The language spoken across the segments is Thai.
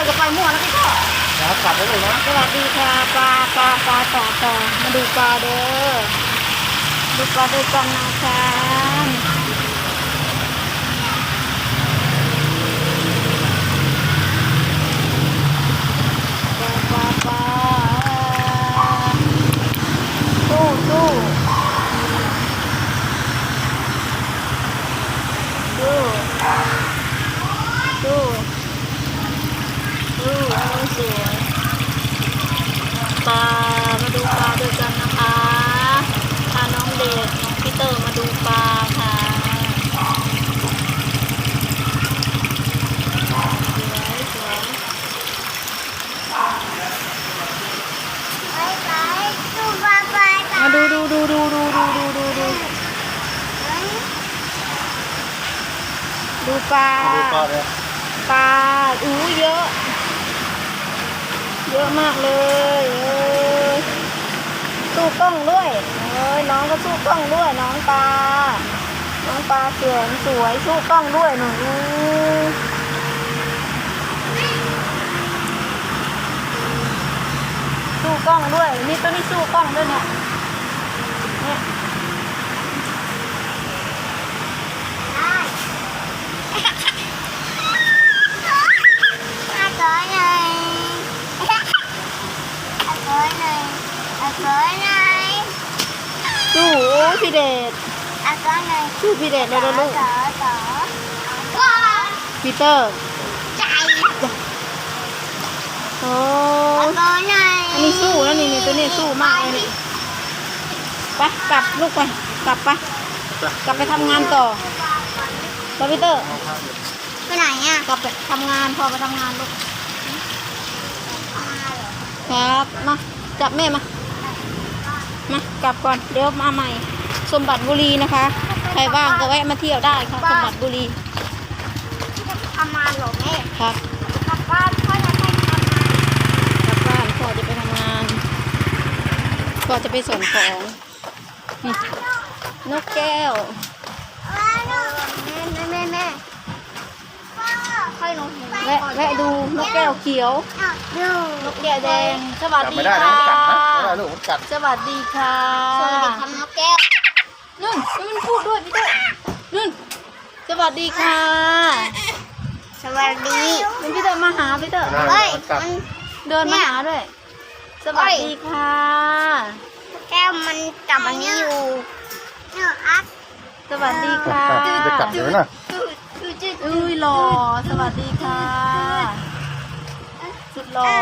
ยก็ไปมั่วแล้วพี่พ่อครับกลับได้เลยนะสวัสดีค่ะปลาปลาปลาต่อต่อมาดูปลาเด้อดูปลาด้วยกันนะคะปลาปลาปลาสู้สู้สู้สู้สู้เอาสวย ปลา มาดูปลาด้วยกันนะคะพาน้องเด็กน้องพีเตอร์มาดูปลาค่ะมาดูดูดูดูดูดูดูดูดูดูปลาปลาเลยปลาอู้เยอะ เยอะมากเลย กล้องด้วยเอ้ยน้องก็สู้กล้องด้วยน้องปลาน้องปลาเสียงสวยสู้กล้องด้วยหนูสู้กล้องด้วยนี่ตัวนี้สู้กล้องด้วยเนี่ยเนี่ย สู้โอ้พี่เดชสู้พี่เดชเลยนะลูกพีเตอร์โอ้อันนี้สู้แล้วนี่นี่ตัวนี้สู้มากเลยนี่ไปกลับลูกไปกลับไปกลับไปทำงานต่อไปพีเตอร์ไปไหนอะกลับไปทำงานพอไปทำงานลูกครับมาจับแม่มา มากลับก่อนเดี๋ยวมาใหม่ สมบัติบุรีนะคะ ใครว่างก็แวะมาเที่ยวได้ค่ะ สมบัติบุรีทำงานเหรอแม่ครับกลับบ้านพ่อจะให้ทำงานกลับบ้านพ่อจะไปทำงานพ่อจะไปส่งของนี่นกแก้วแม่แม่แม่แม่ ค่อยลงถึงแวะแวะดูนกแก้วเขียว ดูนกแก้วแดง สวัสจับดีไม่ได้นะค่ะมันกัดนะไม่ได้ลูกมันกัดสวัสดีค่ะสวัสดีครับนกแก้วนุ่นมันพูดด้วยพี่เต้นุ่น สวัสดีค่ะ สวัสดีเป็นพี่เต้มาหาพี่เต้ไม่ได้เฮ้ยมันกัดมันเดินมาหาด้วย สวัสดีค่ะ แก้วมันจับอันนี้อยู่เนี่ยอัดสวัสดีค่ะกัดจะกัดอยู่นะ อุ้ยหล่อสวัสดีค่ะ สุดหล่อ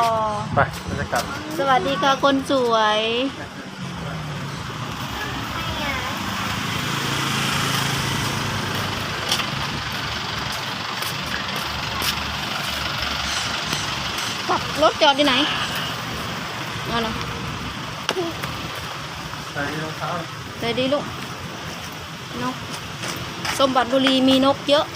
ไปมันจะกัดสวัสดีค่ะคนสวยขับรถจอดที่ไหนเอาล่ะใส่รองเท้าใจดีลูกนกสมบัติบุรีมีนกเยอะ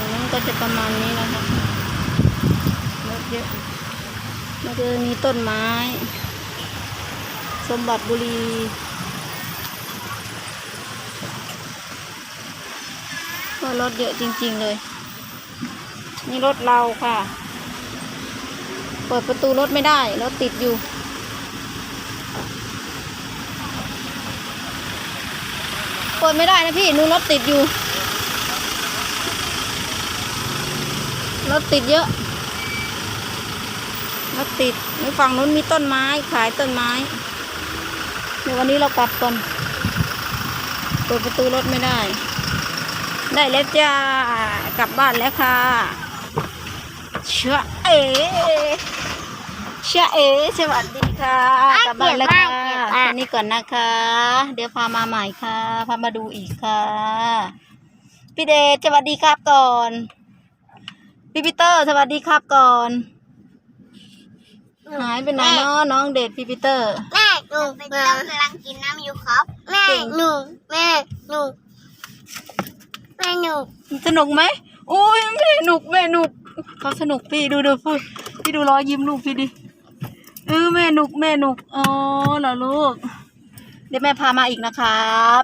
ฝั่งนั้นก็จะประมาณนี้นะคะนกเยอะแล้วก็มีต้นไม้ สมบัติบุรีก็รถเยอะจริง ๆ เลย นี่รถเราค่ะ เปิดประตูรถไม่ได้ รถติดอยู่เปิดไม่ได้นะพี่นู่นรถติดอยู่ รถติดเยอะรถติดในฝั่งนู้นมีต้นไม้ขายต้นไม้ เดี๋ยววันนี้เรากลับก่อนเปิดประตูรถไม่ได้ ได้แล้วจ้ากลับบ้านแล้วค่ะเชื่อเอ๋เชื่อเอ๋สวัสดีค่ะกลับบ้านแล้วค่ะแค่นี้ก่อนนะคะ เดี๋ยวพามาใหม่ค่ะพามาดูอีกค่ะพี่เดชสวัสดีครับก่อน พี่ปีเตอร์ สวัสดีครับก่อน หายไปไหนเนาะน้องเดชพี่ปีเตอร์ แม่หนูเป็นต้องกำลังกินน้ำอยู่ครับ แม่เก่งหนูแม่หนูแม่หนูสนุกไหมโอ้ยแม่หนุกแม่หนุกเขาสนุกพี่ดูดูพูดพี่ดูรอยยิ้มลูกพี่ดิเออแม่หนุกแม่หนุกอ๋อเหรอลูก เดี๋ยวแม่พามาอีกนะครับ